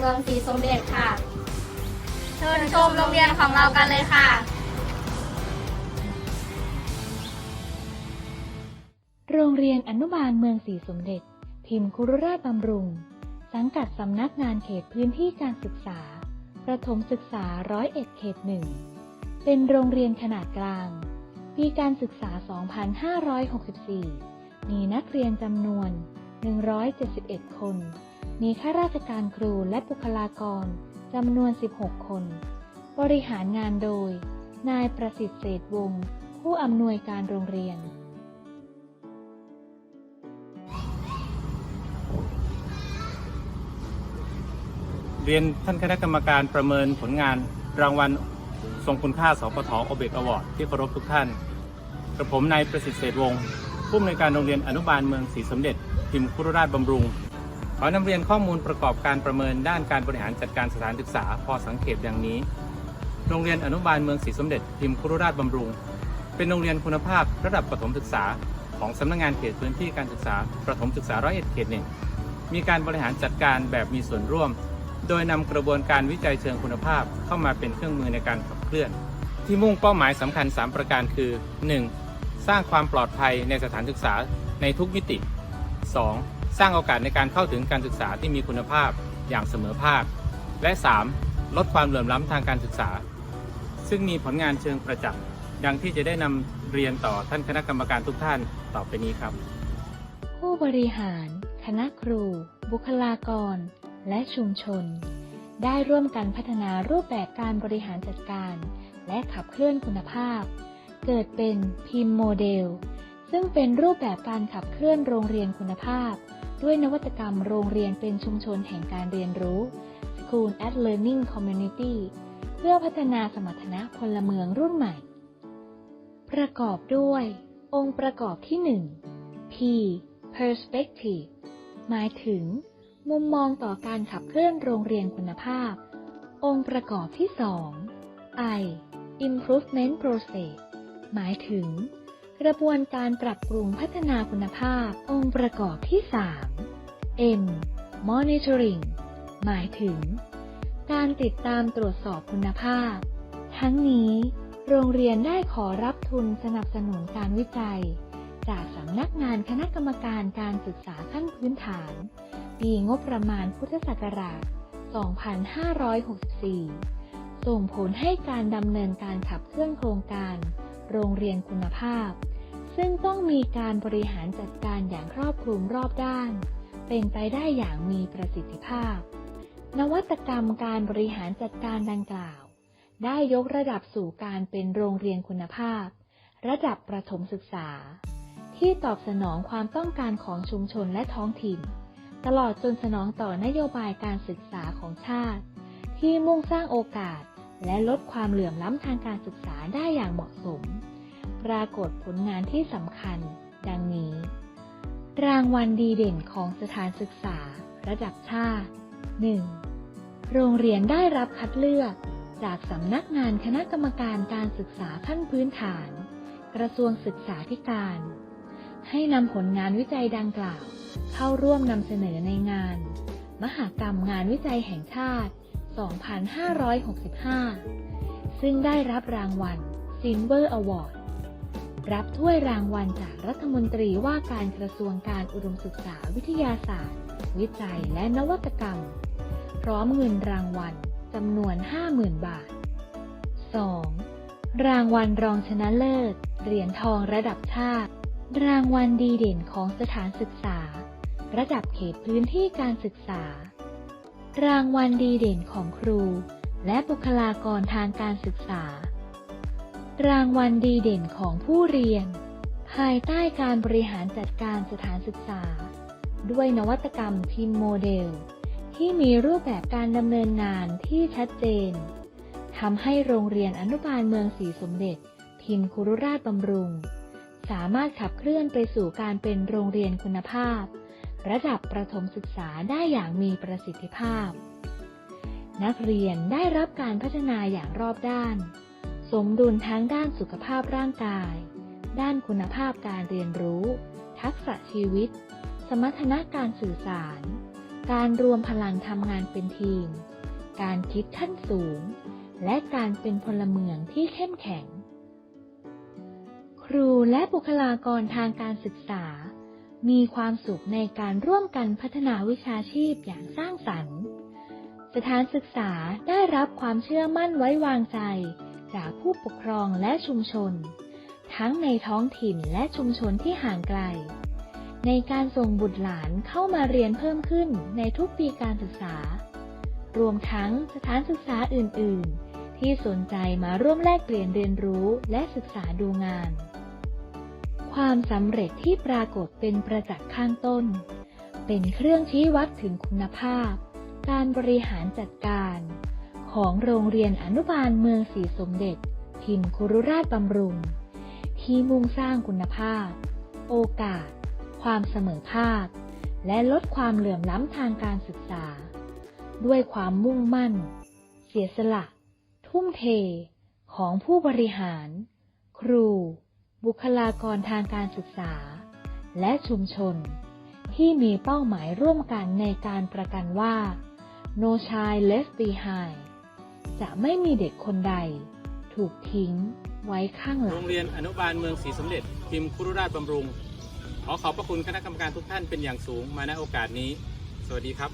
เมืองศรีสมเด็จค่ะ เชิญชมโรงเรียนของเรากันเลยค่ะ โรงเรียนอนุบาลเมืองศรีสมเด็จ พิมพ์คุรุราชบำรุง สังกัดสำนักงานเขตพื้นที่การศึกษา ประถมศึกษาร้อยเอ็ดเขตหนึ่ง เป็นโรงเรียนขนาดกลาง ปีการศึกษา 2564 มีนักเรียนจำนวน 171 คน มีข้าราชการครูและบุคลากรจำนวน 16 คน บริหารงานโดย นายประสิทธิ์เศษวงศ์ผู้อำนวยการโรงเรียน เรียนท่านคณะกรรมการประเมินผลงานรางวัลทรงคุณค่าสปทโอเบกอวอร์ดที่เคารพทุกท่าน กระผมนายประสิทธิ์เศษวงศ์ผู้อำนวยการโรงเรียนอนุบาลเมืองศรีสมเด็จพิมพ์คุรราชบำรุง ขอนำเรียนข้อมูลประกอบการประเมินด้านการบริหารจัดการสถานศึกษา พอสังเกตดังนี้ โรงเรียนอนุบาลเมืองศรีสมเด็จพิมพ์คุรุราชบำรุง เป็นโรงเรียนคุณภาพระดับประถมศึกษา ของสำนักงานเขตพื้นที่การศึกษา ประถมศึกษาร้อยเอ็ดเขตหนึ่งมีการบริหารจัดการแบบมีส่วนร่วม โดยนำกระบวนการวิจัยเชิงคุณภาพเข้ามาเป็นเครื่องมือในการขับเคลื่อน ที่มุ่งเป้าหมายสำคัญ 3 ประการคือ 1. สร้างความปลอดภัยในสถานศึกษาในทุกมิติ 2. สร้างโอกาสในการเข้าถึงการศึกษาที่มีคุณภาพอย่างเสมอภาค และ 3. ลดความเหลื่อมล้ำทางการศึกษา ซึ่งมีผลงานเชิงประจักษ์ดังที่จะได้นำเรียนต่อท่านคณะกรรมการทุกท่านต่อไปนี้ครับ ผู้บริหาร คณะครู บุคลากร และชุมชน ได้ร่วมกันพัฒนารูปแบบการบริหารจัดการ และขับเคลื่อนคุณภาพ เกิดเป็นพิมพ์โมเดล ซึ่งเป็นรูปแบบการขับเคลื่อนโรงเรียนคุณภาพ ด้วยนวัตกรรมโรงเรียนเป็นชุมชนแห่งการเรียนรู้ School at Learning Community เพื่อพัฒนาสมรรถนะพลเมืองรุ่นใหม่ ประกอบด้วย องค์ประกอบที่ 1 P perspective หมายถึง มุมมองต่อการขับเคลื่อนโรงเรียนคุณภาพ องค์ประกอบที่ 2 I improvement process หมายถึง กระบวนการปรับปรุงพัฒนาคุณภาพ องค์ประกอบที่ 3 M monitoring หมายถึง การติดตามตรวจสอบคุณภาพ ทั้งนี้ โรงเรียนได้ขอรับทุนสนับสนุนการวิจัย จากสำนักงานคณะกรรมการการศึกษาขั้นพื้นฐาน ปีงบประมาณพุทธศักราช 2564 ส่งผลให้การดำเนินการขับเคลื่อนโครงการ โรงเรียนคุณภาพ ซึ่งต้องมีการบริหารจัดการอย่างครอบคลุมรอบด้าน เป็นไปได้อย่างมีประสิทธิภาพ นวัตกรรมการบริหารจัดการดังกล่าว ได้ยกระดับสู่การเป็นโรงเรียนคุณภาพ ระดับประถมศึกษา ที่ตอบสนองความต้องการของชุมชนและท้องถิ่น ตลอดจนสนองต่อนโยบายการศึกษาของชาติ ที่มุ่งสร้างโอกาสและลดความเหลื่อมล้ำทางการศึกษาได้อย่างเหมาะสม ปรากฏผลงานที่สำคัญ ดังนี้ รางวัลดีเด่นของสถานศึกษา ระดับชาติ 1. โรงเรียนได้รับคัดเลือก จากสำนักงานคณะกรรมการการศึกษาขั้นพื้นฐาน กระทรวงศึกษาธิการ ให้นำผลงานวิจัยดังกล่าว เข้าร่วมนำเสนอในงาน มหากรรมงานวิจัยแห่งชาติ 2565 ซึ่งได้รับรางวัล Silver Award รับถ้วยรางวัลจากรัฐมนตรีว่าการกระทรวงการอุดมศึกษาวิทยาศาสตร์ วิจัยและนวัตกรรม พร้อมเงินรางวัลจำนวน 50,000 บาท 2. รางวัลรองชนะเลิศ เหรียญทองระดับชาติ รางวัลดีเด่นของสถานศึกษา ระดับเขตพื้นที่การศึกษา รางวัลดีเด่นของครู และบุคลากรทางการศึกษา รางวัลดีเด่นของผู้เรียน ภายใต้การบริหารจัดการสถานศึกษา ด้วยนวัตกรรมพิมโมเดล ที่มีรูปแบบการดำเนินงานที่ชัดเจนทำให้โรงเรียนอนุบาลเมืองศรีสมเด็จ พิมพ์คุรุราชบำรุง สามารถขับเคลื่อนไปสู่การเป็นโรงเรียนคุณภาพ ระดับประถมศึกษาได้อย่างมีประสิทธิภาพ นักเรียนได้รับการพัฒนาอย่างรอบด้าน สมดุลทั้งด้านสุขภาพร่างกาย ด้านคุณภาพการเรียนรู้ ทักษะชีวิต สมรรถนะการสื่อสาร การรวมพลังทำงานเป็นทีม การคิดขั้นสูง และการเป็นพลเมืองที่เข้มแข็ง ครูและบุคลากรทางการศึกษา มีความสุขในการร่วมกันพัฒนาวิชาชีพอย่างสร้างสรรค์ สถานศึกษาได้รับความเชื่อมั่นไว้วางใจ จากผู้ปกครองและชุมชน ทั้งในท้องถิ่นและชุมชนที่ห่างไกล ในการส่งบุตรหลานเข้ามาเรียนเพิ่มขึ้นในทุกปีการศึกษา รวมทั้งสถานศึกษาอื่น ๆ ที่สนใจมาร่วมแลกเปลี่ยนเรียนรู้และศึกษาดูงาน ความสำเร็จที่ปรากฏเป็นประจักษ์ข้างต้น เป็นเครื่องชี้วัดถึงคุณภาพ การบริหารจัดการ ของโรงเรียนอนุบาลเมืองศรีสมเด็จพิมคุรุราชบำรุง ที่มุ่งสร้างคุณภาพ โอกาส ความเสมอภาค และลดความเหลื่อมล้ำทางการศึกษา ด้วยความมุ่งมั่น เสียสละ ทุ่มเท ของผู้บริหาร ครู บุคลากรทางการศึกษา และชุมชน ที่มีเป้าหมายร่วมกันในการประกันว่า No Child Left Behind จะไม่มีเด็กคนใด ถูกทิ้งไว้ข้างหลัง โรงงเรียนอนุบาลเมืองศรีสมเด็จพิมพ์คุรุราชบำรุง ขอขอบพระคุณคณะกรรมการทุกท่านเป็นอย่างสูงมาณโอกาสนี้ สวัสดีครับ